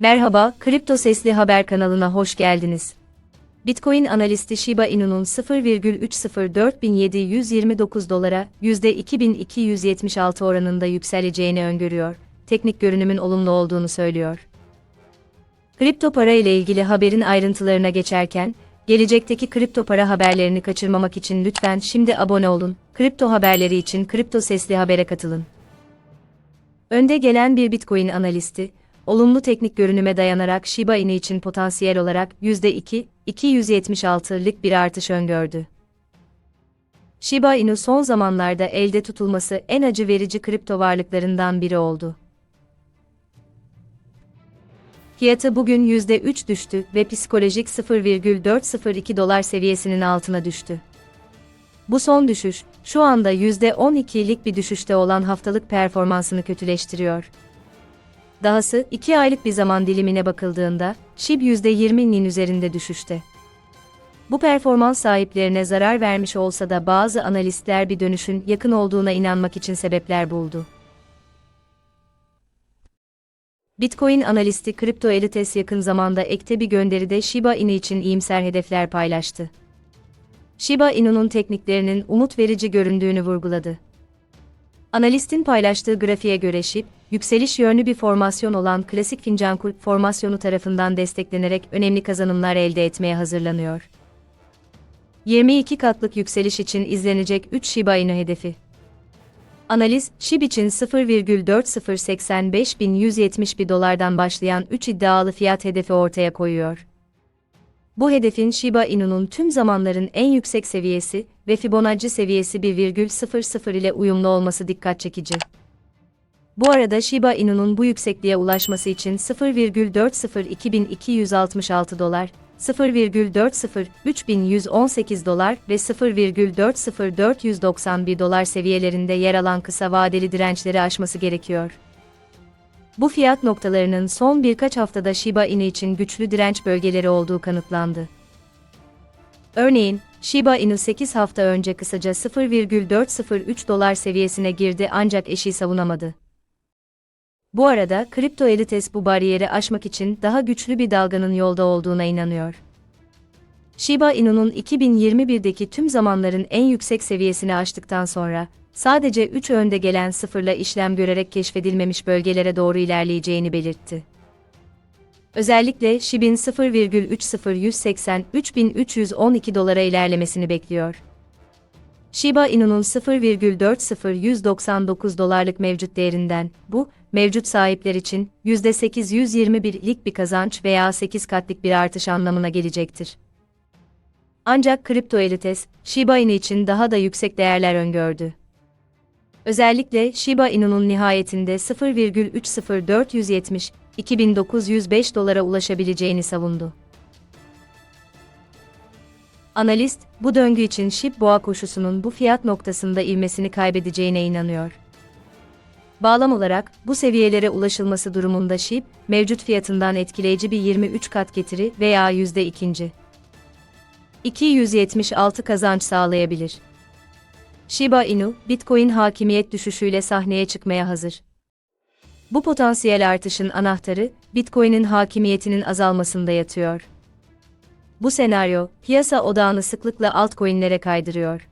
Merhaba, Kripto Sesli Haber kanalına hoş geldiniz. Bitcoin analisti Shiba Inu'nun 0,304.729 dolara %2276 oranında yükseleceğini öngörüyor. Teknik görünümün olumlu olduğunu söylüyor. Kripto para ile ilgili haberin ayrıntılarına geçerken, gelecekteki kripto para haberlerini kaçırmamak için lütfen şimdi abone olun. Kripto haberleri için Kripto Sesli Haber'e katılın. Önde gelen bir Bitcoin analisti, olumlu teknik görünüme dayanarak Shiba Inu için potansiyel olarak %2, 276'lık bir artış öngördü. Shiba Inu son zamanlarda elde tutulması en acı verici kripto varlıklarından biri oldu. Fiyatı bugün %3 düştü ve psikolojik 0,402 dolar seviyesinin altına düştü. Bu son düşüş, şu anda %12'lik bir düşüşte olan haftalık performansını kötüleştiriyor. Dahası 2 aylık bir zaman dilimine bakıldığında, SHIB %20'nin üzerinde düşüşte. Bu performans sahiplerine zarar vermiş olsa da bazı analistler bir dönüşün yakın olduğuna inanmak için sebepler buldu. Bitcoin analisti Crypto Elites yakın zamanda ekte bir gönderide Shiba Inu için iyimser hedefler paylaştı. Shiba Inu'nun tekniklerinin umut verici göründüğünü vurguladı. Analistin paylaştığı grafiğe göre SHIB, yükseliş yönlü bir formasyon olan klasik fincan kulp formasyonu tarafından desteklenerek önemli kazanımlar elde etmeye hazırlanıyor. 22 katlık yükseliş için izlenecek 3 Shiba Inu hedefi. Analiz, SHIB için 0,4085171 dolardan başlayan 3 iddialı fiyat hedefi ortaya koyuyor. Bu hedefin Shiba Inu'nun tüm zamanların en yüksek seviyesi ve Fibonacci seviyesi 1,00 ile uyumlu olması dikkat çekici. Bu arada Shiba Inu'nun bu yüksekliğe ulaşması için 0,40266 dolar, 0,40318 dolar ve 0,40491 dolar seviyelerinde yer alan kısa vadeli dirençleri aşması gerekiyor. Bu fiyat noktalarının son birkaç haftada Shiba Inu için güçlü direnç bölgeleri olduğu kanıtlandı. Örneğin, Shiba Inu 8 hafta önce kısaca 0,403 dolar seviyesine girdi ancak eşiği savunamadı. Bu arada Kripto Elites bu bariyeri aşmak için daha güçlü bir dalganın yolda olduğuna inanıyor. Shiba Inu'nun 2021'deki tüm zamanların en yüksek seviyesini aştıktan sonra, sadece 3 önde gelen sıfırla işlem görerek keşfedilmemiş bölgelere doğru ilerleyeceğini belirtti. Özellikle SHIB'in 0,30180-3312 dolara ilerlemesini bekliyor. Shiba Inu'nun 0,40199 dolarlık mevcut değerinden, bu, mevcut sahipler için %821'lik bir kazanç veya 8 katlık bir artış anlamına gelecektir. Ancak Kripto Elites, Shiba Inu için daha da yüksek değerler öngördü. Özellikle Shiba Inu'nun nihayetinde 0,30470 2905 dolara ulaşabileceğini savundu. Analist, bu döngü için SHIB boğa koşusunun bu fiyat noktasında ivmesini kaybedeceğine inanıyor. Bağlam olarak, bu seviyelere ulaşılması durumunda SHIB, mevcut fiyatından etkileyici bir 23 kat getiri veya %2. 276 kazanç sağlayabilir. Shiba Inu, Bitcoin hakimiyet düşüşüyle sahneye çıkmaya hazır. Bu potansiyel artışın anahtarı, Bitcoin'in hakimiyetinin azalmasında yatıyor. Bu senaryo, piyasa odağını sıklıkla altcoin'lere kaydırıyor.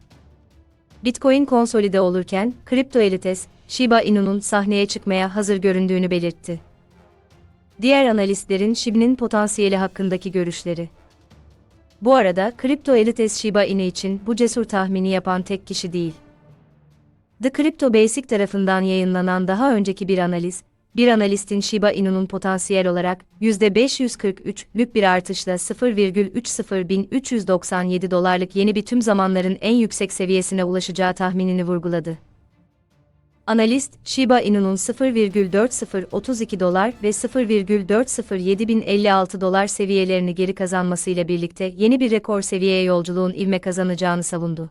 Bitcoin konsolide olurken, Kripto Elites, Shiba Inu'nun sahneye çıkmaya hazır göründüğünü belirtti. Diğer analistlerin SHIB'nin potansiyeli hakkındaki görüşleri. Bu arada Kripto Elites Shiba Inu için bu cesur tahmini yapan tek kişi değil. The Crypto Basic tarafından yayınlanan daha önceki bir analiz, bir analistin Shiba Inu'nun potansiyel olarak %543'lük bir artışla 0,30397 dolarlık yeni bir tüm zamanların en yüksek seviyesine ulaşacağı tahminini vurguladı. Analist, Shiba Inu'nun 0,4032 dolar ve 0,407056 dolar seviyelerini geri kazanmasıyla birlikte yeni bir rekor seviyeye yolculuğun ivme kazanacağını savundu.